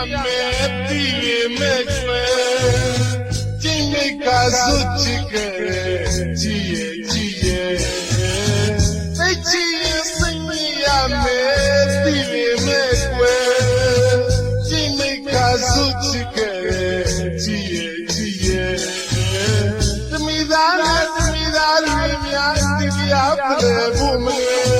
ချင်ရင်စိတ်မရမယ်တီးရင်မဲ့ကွယ်ကျင်းမိကစွချစ်ကြတဲ့ကြည်ရဲ့ကြည်ရဲ့စိတ်ချင်ရင်စိတ်မရမယ်တီးရင်မဲ့ကွယ်ကျင်းမိကစွချစ်ကြတဲ့ကြည်ရဲ့ကြည်ရဲ့တမိသားနဲ့တမိသားတွေများတီးပြပလဲဖို့မလဲ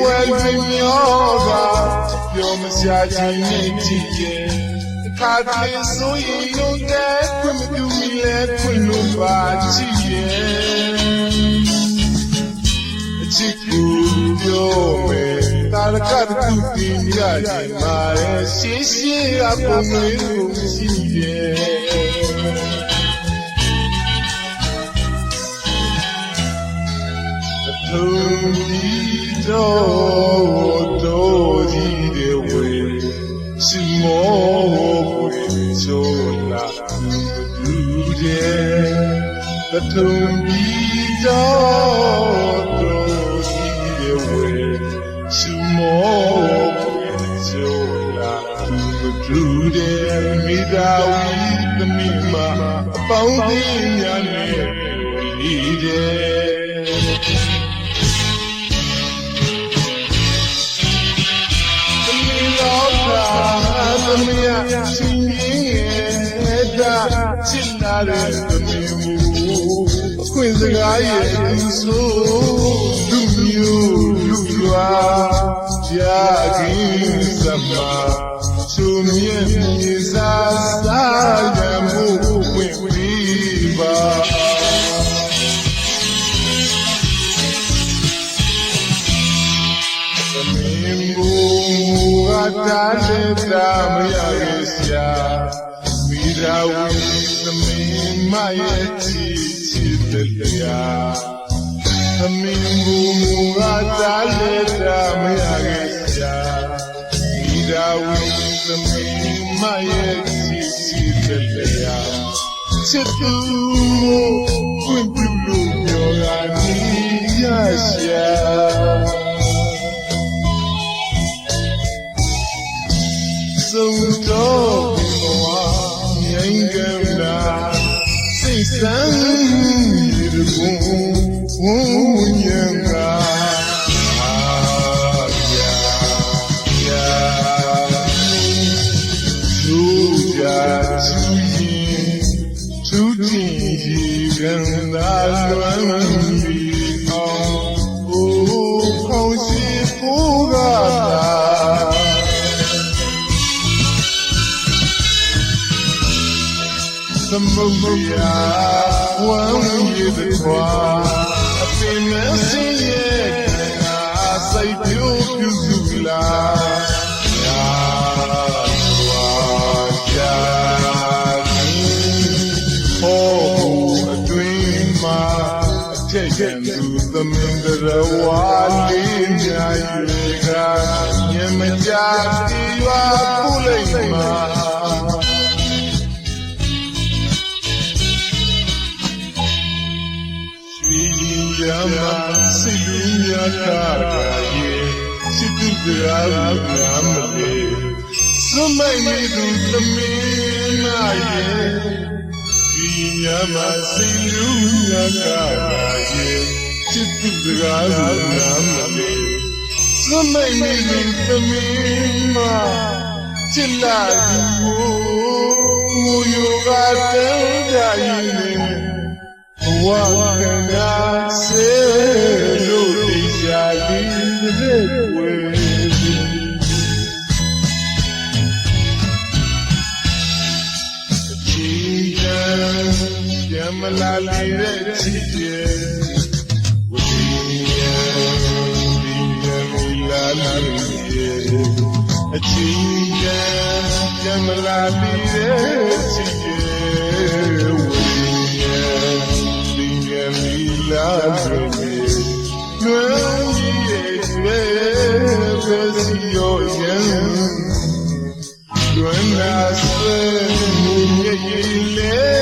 ဝဲလွင်မျောကပြောမစရာချင်းနဲ့ကြည့်ရဲ့အခါတလေဆိုရင်လုံးတဲ့ခွင့်မပြုမိလဲခွင့်လို့ပါကြည့်ရဲ့အချစ်ကိုပြောမယ်တာရကတူတင်ရခြင်းမာရဲ့ရှင်းရှင်းအပုံလေးကိုရှိရဲ့ ဒီတော့တော်ကြီးတဲ့ဝေစီမောဝေချိုလာသူတဲ့ထုံဒီတော့တော်ကြီးတဲ့ ချစ်လာတဲ့သမီးမူအခွင့်စကားရဲ့ဒီဆိုလူမျိုးလူရွာ ကြာခင်စမချုံမြင့်မြေစားစားရမှု စိတ် သမုဒ္ဒရာဝမ်းရည်တဲ့ကွာအပင်မစင်းရဲ့ငါစိတ်ပြိုးပြုစုလာညာဝါကြာဟောအတွင်မှာအထက်ကန်သူသမင်္ဂရဝါလေးများ၍ကညမကြတီရွာပုလိမ့်မှာ ရမစိတ်လူများကရေစိတ်တူကြာနာမလေးစမိုင်းမီသူသမီးမရေရှိရမစိတ်လူများကရေစိတ်တူကြာနာမလေးစမိုင်းမီသူသမီးမချစ်လာသူမူယောကတန်းကြရင်ဘ ဝကငါစေလို့တရားလေးတဲ့ွယ်ချီတံပြမလာလေးတဲ့ချစ်ရဲ့ဝိညာဉ်လေးအချင်းကကြမလာပြီးတဲ့ချစ်ရဲ့ တွင်သာဆွေးမှုရဲ့လေ